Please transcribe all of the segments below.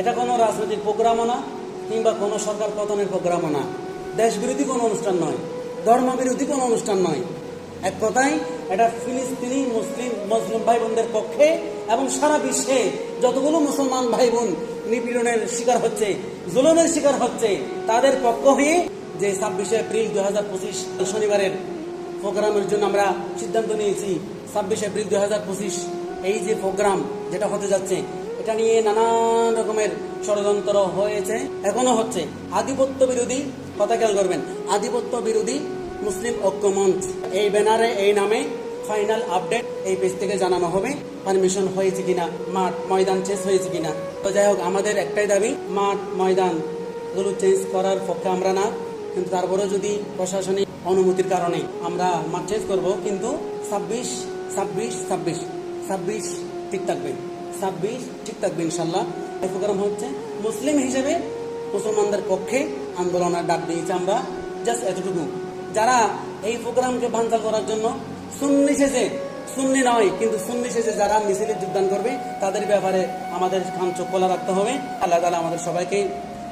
এটা কোনো রাজনৈতিক প্রোগ্রামও না, কিংবা কোনো সরকার পতনের প্রোগ্রামও না। দেশ বিরোধী কোনো অনুষ্ঠান নয় ধর্ম বিরোধী কোনো অনুষ্ঠান নয়। এক কথায়, এটা ফিলিস্তিনি, মুসলিম মুসলিম ভাই বোনদের পক্ষে এবং সারা বিশ্বে যতগুলো মুসলমান ভাই বোন নিপীড়নের শিকার হচ্ছে, জুলুমের শিকার হচ্ছে, তাদের পক্ষ হয়ে যে ছাব্বিশে এপ্রিল দু হাজার পঁচিশ শনিবারের প্রোগ্রামের জন্য আমরা সিদ্ধান্ত নিয়েছি, ছাব্বিশে এপ্রিল দু হাজার পঁচিশ এই যে প্রোগ্রাম যেটা হতে যাচ্ছে এটা নিয়ে নানান রকমের ষড়যন্ত্র হয়েছে। এখনও হচ্ছে। আধিপত্য বিরোধী, কথা খেয়াল করবেন, আধিপত্য বিরোধী মুসলিম ঐক্য মঞ্চ। এই ব্যানারে, এই নামে ফাইনাল আপডেট এই পেজ থেকে জানানো হবে। পারমিশন হয়েছে কিনা, মাঠ ময়দান চেঞ্জ হয়েছে কিনা। তো যাই হোক, আমাদের একটাই দাবি, মাঠ ময়দানগুলো চেঞ্জ করার পক্ষে আমরা না। কিন্তু তারপরেও যদি প্রশাসনিক অনুমতির কারণে আমরা মাঠ চেঞ্জ করব, কিন্তু ছাব্বিশ ছাব্বিশ ছাব্বিশ ছাব্বিশ ঠিক থাকবে। ছাব্বিশ, ঠিক থাকবে ইনশাল্লাহ। প্রোগ্রাম হচ্ছে মুসলিম হিসেবে মুসলমানদের পক্ষে আন্দোলনের ডাক দিয়েছি আমরা। জাস্ট এতটুকু। যারা এই প্রোগ্রামকে বাঞ্চাল করার জন্য সুন্নি শেষে সুন্নি নয়, কিন্তু সুন্নি শেষে যারা মিছিলে যোগদান করবে, তাদের ব্যাপারে আমাদের কান চোখ খোলা রাখতে হবে। আল্লাহ তালা আমাদের সবাইকে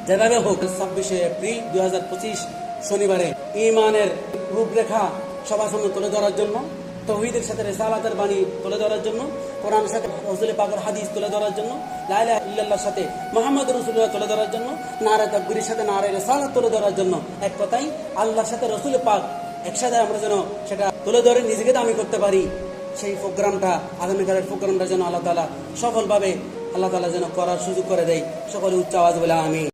যেভাবে হোক ছাব্বিশে এপ্রিল দুই হাজার পঁচিশ শনিবারে ইমানের রূপরেখা সবার সামনে তুলে ধরার জন্য তহিদের সাথে রেসালাতের বাণী তুলে ধরার জন্য, কোরআনের সাথে রসুল পাকের হাদিস তুলে ধরার জন্য লাইলা ইল্লাল্লাহর সাথে মোহাম্মদ রসুল্লাহ তুলে ধরার জন্য, নারে তাকবিরের সাথে নারে রেসালাত তুলে ধরার জন্য এক কথাই, আল্লাহর সাথে রসুল পাক একসাথে আমরা যেন সেটা তুলে ধরে নিজেকে দামি করতে পারি। সেই প্রোগ্রামটা, আগামীকালের প্রোগ্রামটা যেন আল্লাহ তালা সফলভাবে, আল্লাহ তালা যেন করার সুযোগ করে দেয়। সকলে উচ্চ আওয়াজ বলে আমি